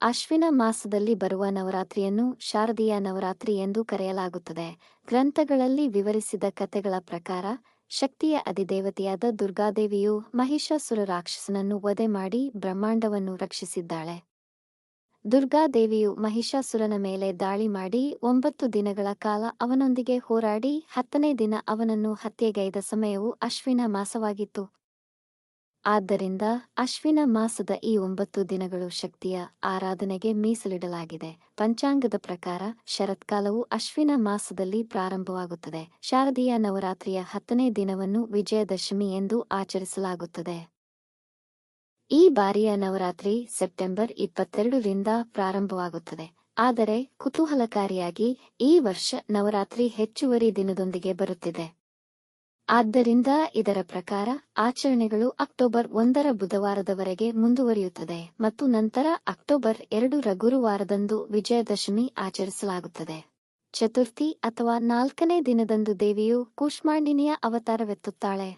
ಅಶ್ವಿನ ಮಾಸದಲ್ಲಿ ಬರುವ ನವರಾತ್ರಿಯನ್ನು ಶಾರದೀಯ ನವರಾತ್ರಿ ಎಂದು ಕರೆಯಲಾಗುತ್ತದೆ. ಗ್ರಂಥಗಳಲ್ಲಿ ವಿವರಿಸಿದ ಕಥೆಗಳ ಪ್ರಕಾರ, ಶಕ್ತಿಯ ಅಧಿದೇವತೆಯಾದ ದುರ್ಗಾದೇವಿಯು ಮಹಿಷಾಸುರ ರಾಕ್ಷಸನನ್ನು ವಧೆ ಮಾಡಿ ಬ್ರಹ್ಮಾಂಡವನ್ನು ರಕ್ಷಿಸಿದ್ದಾಳೆ. ದುರ್ಗಾದೇವಿಯು ಮಹಿಷಾಸುರನ ಮೇಲೆ ದಾಳಿ ಮಾಡಿ ಒಂಬತ್ತು ದಿನಗಳ ಕಾಲ ಅವನೊಂದಿಗೆ ಹೋರಾಡಿ ಹತ್ತನೇ ದಿನ ಅವನನ್ನು ಹತ್ಯೆಗೈದ ಸಮಯವು ಅಶ್ವಿನ ಮಾಸವಾಗಿತ್ತು. ಆದ್ದರಿಂದ ಅಶ್ವಿನ ಮಾಸದ ಈ ಒಂಬತ್ತು ದಿನಗಳು ಶಕ್ತಿಯ ಆರಾಧನೆಗೆ ಮೀಸಲಿಡಲಾಗಿದೆ. ಪಂಚಾಂಗದ ಪ್ರಕಾರ ಶರತ್ಕಾಲವು ಅಶ್ವಿನ ಮಾಸದಲ್ಲಿ ಪ್ರಾರಂಭವಾಗುತ್ತದೆ. ಶಾರದೀಯ ನವರಾತ್ರಿಯ ಹತ್ತನೇ ದಿನವನ್ನು ವಿಜಯದಶಮಿ ಎಂದು ಆಚರಿಸಲಾಗುತ್ತದೆ. ಈ ಬಾರಿಯ ನವರಾತ್ರಿ ಸೆಪ್ಟೆಂಬರ್ ಇಪ್ಪತ್ತೆರಡರಿಂದ ಪ್ರಾರಂಭವಾಗುತ್ತದೆ. ಆದರೆ ಕುತೂಹಲಕಾರಿಯಾಗಿ ಈ ವರ್ಷ ನವರಾತ್ರಿ ಹೆಚ್ಚುವರಿ ದಿನದೊಂದಿಗೆ ಬರುತ್ತಿದೆ. ಆದ್ದರಿಂದ ಇದರ ಪ್ರಕಾರ ಆಚರಣೆಗಳು ಅಕ್ಟೋಬರ್ ಒಂದರ ಬುಧವಾರದವರೆಗೆ ಮುಂದುವರಿಯುತ್ತದೆ ಮತ್ತು ನಂತರ ಅಕ್ಟೋಬರ್ ಎರಡರ ಗುರುವಾರದಂದು ವಿಜಯದಶಮಿ ಆಚರಿಸಲಾಗುತ್ತದೆ. ಚತುರ್ಥಿ ಅಥವಾ ನಾಲ್ಕನೇ ದಿನದಂದು ದೇವಿಯು ಕೂಷ್ಮಾಂಡಿನಿಯ ಅವತಾರವೆತ್ತುತ್ತಾಳೆ.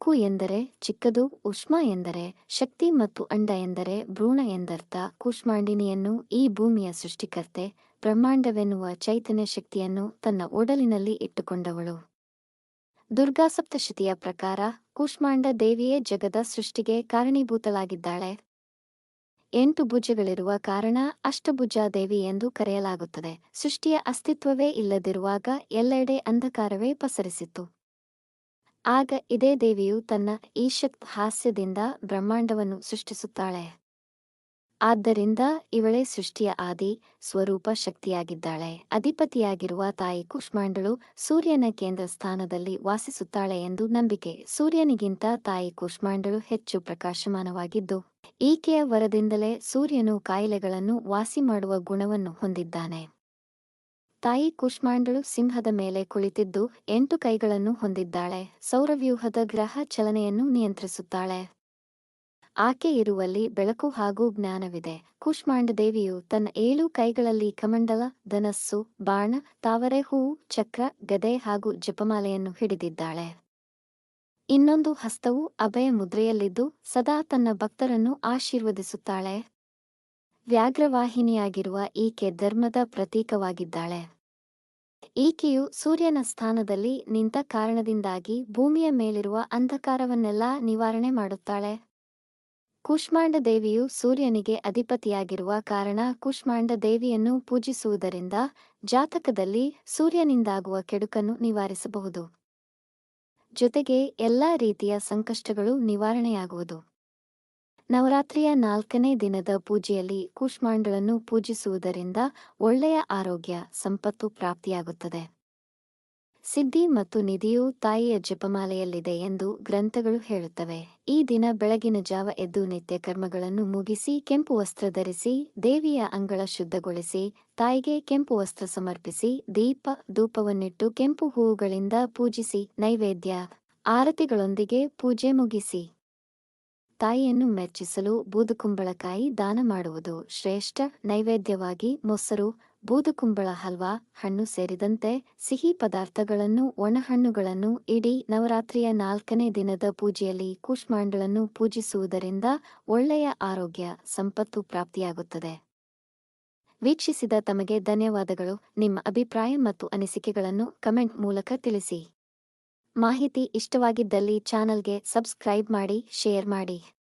ಕು ಎಂದರೆ ಚಿಕ್ಕದು, ಉಷ್ಮ ಎಂದರೆ ಶಕ್ತಿ ಮತ್ತು ಅಂಡ ಎಂದರೆ ಭ್ರೂಣ ಎಂದರ್ಥ. ಕೂಷ್ಮಾಂಡಿನಿಯನ್ನು ಈ ಭೂಮಿಯ ಸೃಷ್ಟಿಕರ್ತೆ, ಬ್ರಹ್ಮಾಂಡವೆನ್ನುವ ಚೈತನ್ಯ ಶಕ್ತಿಯನ್ನು ತನ್ನ ಒಡಲಿನಲ್ಲಿ ಇಟ್ಟುಕೊಂಡವಳು. ದುರ್ಗಾ ಸಪ್ತಶತಿಯ ಪ್ರಕಾರ ಕೂಷ್ಮಾಂಡ ದೇವಿಯೇ ಜಗದ ಸೃಷ್ಟಿಗೆ ಕಾರಣೀಭೂತಳಾಗಿದ್ದಾಳೆ. ಎಂಟು ಭುಜಗಳಿರುವ ಕಾರಣ ಅಷ್ಟಭುಜ ದೇವಿ ಎಂದು ಕರೆಯಲಾಗುತ್ತದೆ. ಸೃಷ್ಟಿಯ ಅಸ್ತಿತ್ವವೇ ಇಲ್ಲದಿರುವಾಗ ಎಲ್ಲೆಡೆ ಅಂಧಕಾರವೇ ಪಸರಿಸಿತ್ತು. ಆಗ ಇದೇ ದೇವಿಯು ತನ್ನ ಈಶತ್ ಹಾಸ್ಯದಿಂದ ಬ್ರಹ್ಮಾಂಡವನ್ನು ಸೃಷ್ಟಿಸುತ್ತಾಳೆ. ಆದ್ದರಿಂದ ಇವಳೇ ಸೃಷ್ಟಿಯ ಆದಿ ಸ್ವರೂಪ ಶಕ್ತಿಯಾಗಿದ್ದಾಳೆ. ಅಧಿಪತಿಯಾಗಿರುವ ತಾಯಿ ಕುಷ್ಮಾಂಡಳು ಸೂರ್ಯನ ಕೇಂದ್ರ ಸ್ಥಾನದಲ್ಲಿ ವಾಸಿಸುತ್ತಾಳೆ ಎಂದು ನಂಬಿಕೆ. ಸೂರ್ಯನಿಗಿಂತ ತಾಯಿ ಕುಷ್ಮಾಂಡಳು ಹೆಚ್ಚು ಪ್ರಕಾಶಮಾನವಾಗಿದ್ದು, ಈಕೆಯ ವರದಿಂದಲೇ ಸೂರ್ಯನು ಕಾಯಿಲೆಗಳನ್ನು ವಾಸಿ ಮಾಡುವ ಗುಣವನ್ನು ಹೊಂದಿದ್ದಾನೆ. ತಾಯಿ ಕುಷ್ಮಾಂಡಳು ಸಿಂಹದ ಮೇಲೆ ಕುಳಿತಿದ್ದು, ಎಂಟು ಕೈಗಳನ್ನು ಹೊಂದಿದ್ದಾಳೆ. ಸೌರವ್ಯೂಹದ ಗ್ರಹ ಚಲನೆಯನ್ನು ನಿಯಂತ್ರಿಸುತ್ತಾಳೆ. ಆಕೆ ಇರುವಲ್ಲಿ ಬೆಳಕು ಹಾಗೂ ಜ್ಞಾನವಿದೆ. ಕೂಷ್ಮಾಂಡ ದೇವಿಯು ತನ್ನ ಏಳು ಕೈಗಳಲ್ಲಿ ಕಮಂಡಲ, ಧನಸ್ಸು, ಬಾಣ, ತಾವರೆ ಹೂವು ಚಕ್ರ, ಗದೆ ಹಾಗೂ ಜಪಮಾಲೆಯನ್ನು ಹಿಡಿದಿದ್ದಾಳೆ. ಇನ್ನೊಂದು ಹಸ್ತವು ಅಭಯ ಮುದ್ರೆಯಲ್ಲಿದ್ದು ಸದಾ ತನ್ನ ಭಕ್ತರನ್ನು ಆಶೀರ್ವದಿಸುತ್ತಾಳೆ. ವ್ಯಾಘ್ರವಾಹಿನಿಯಾಗಿರುವ ಈಕೆ ಧರ್ಮದ ಪ್ರತೀಕವಾಗಿದ್ದಾಳೆ. ಈಕೆಯು ಸೂರ್ಯನ ಸ್ಥಾನದಲ್ಲಿ ನಿಂತ ಕಾರಣದಿಂದಾಗಿ ಭೂಮಿಯ ಮೇಲಿರುವ ಅಂಧಕಾರವನ್ನೆಲ್ಲಾ ನಿವಾರಣೆ ಮಾಡುತ್ತಾಳೆ. ಕೂಷ್ಮಾಂಡ ದೇವಿಯು ಸೂರ್ಯನಿಗೆ ಅಧಿಪತಿಯಾಗಿರುವ ಕಾರಣ ಕುಷ್ಮಾಂಡ ದೇವಿಯನ್ನು ಪೂಜಿಸುವುದರಿಂದ ಜಾತಕದಲ್ಲಿ ಸೂರ್ಯನಿಂದಾಗುವ ಕೆಡುಕನ್ನು ನಿವಾರಿಸಬಹುದು. ಜೊತೆಗೆ ಎಲ್ಲಾ ರೀತಿಯ ಸಂಕಷ್ಟಗಳು ನಿವಾರಣೆಯಾಗುವುದು. ನವರಾತ್ರಿಯ ನಾಲ್ಕನೇ ದಿನದ ಪೂಜೆಯಲ್ಲಿ ಕೂಷ್ಮಾಂಡಳನ್ನು ಪೂಜಿಸುವುದರಿಂದ ಒಳ್ಳೆಯ ಆರೋಗ್ಯ, ಸಂಪತ್ತು, ಪ್ರಾಪ್ತಿಯಾಗುತ್ತದೆ. ಸಿದ್ಧಿ ಮತ್ತು ನಿಧಿಯು ತಾಯಿಯ ಜಪಮಾಲೆಯಲ್ಲಿದೆ ಎಂದು ಗ್ರಂಥಗಳು ಹೇಳುತ್ತವೆ. ಈ ದಿನ ಬೆಳಗಿನ ಜಾವ ಎದ್ದು ನಿತ್ಯ ಕರ್ಮಗಳನ್ನು ಮುಗಿಸಿ ಕೆಂಪು ವಸ್ತ್ರ ಧರಿಸಿ, ದೇವಿಯ ಅಂಗಳ ಶುದ್ಧಗೊಳಿಸಿ, ತಾಯಿಗೆ ಕೆಂಪು ವಸ್ತ್ರ ಸಮರ್ಪಿಸಿ, ದೀಪ, ಧೂಪವನ್ನಿಟ್ಟು ಕೆಂಪು ಹೂವುಗಳಿಂದ ಪೂಜಿಸಿ, ನೈವೇದ್ಯ, ಆರತಿಗಳೊಂದಿಗೆ ಪೂಜೆ ಮುಗಿಸಿ. ತಾಯಿಯನ್ನು ಮೆಚ್ಚಿಸಲು ಬೂದುಕುಂಬಳಕಾಯಿ ದಾನ ಮಾಡುವುದು ಶ್ರೇಷ್ಠ. ನೈವೇದ್ಯವಾಗಿ ಮೊಸರು ಬೂದುಕುಂಬಳ ಹಲ್ವಾ, ಹಣ್ಣು ಸೇರಿದಂತೆ ಸಿಹಿ ಪದಾರ್ಥಗಳನ್ನು, ಒಣಹಣ್ಣುಗಳನ್ನು ಇಡೀ ನವರಾತ್ರಿಯ ನಾಲ್ಕನೇ ದಿನದ ಪೂಜೆಯಲ್ಲಿ ಕೂಷ್ಮಾಂಡಗಳನ್ನು ಪೂಜಿಸುವುದರಿಂದ ಒಳ್ಳೆಯ ಆರೋಗ್ಯ, ಸಂಪತ್ತು ಪ್ರಾಪ್ತಿಯಾಗುತ್ತದೆ. ವೀಕ್ಷಿಸಿದ ತಮಗೆ ಧನ್ಯವಾದಗಳು. ನಿಮ್ಮ ಅಭಿಪ್ರಾಯ ಮತ್ತು ಅನಿಸಿಕೆಗಳನ್ನು ಕಮೆಂಟ್ ಮೂಲಕ ತಿಳಿಸಿ. ಮಾಹಿತಿ ಇಷ್ಟವಾಗಿದ್ದಲ್ಲಿ ಚಾನಲ್ಗೆ ಸಬ್ಸ್ಕ್ರೈಬ್ ಮಾಡಿ, ಶೇರ್ ಮಾಡಿ.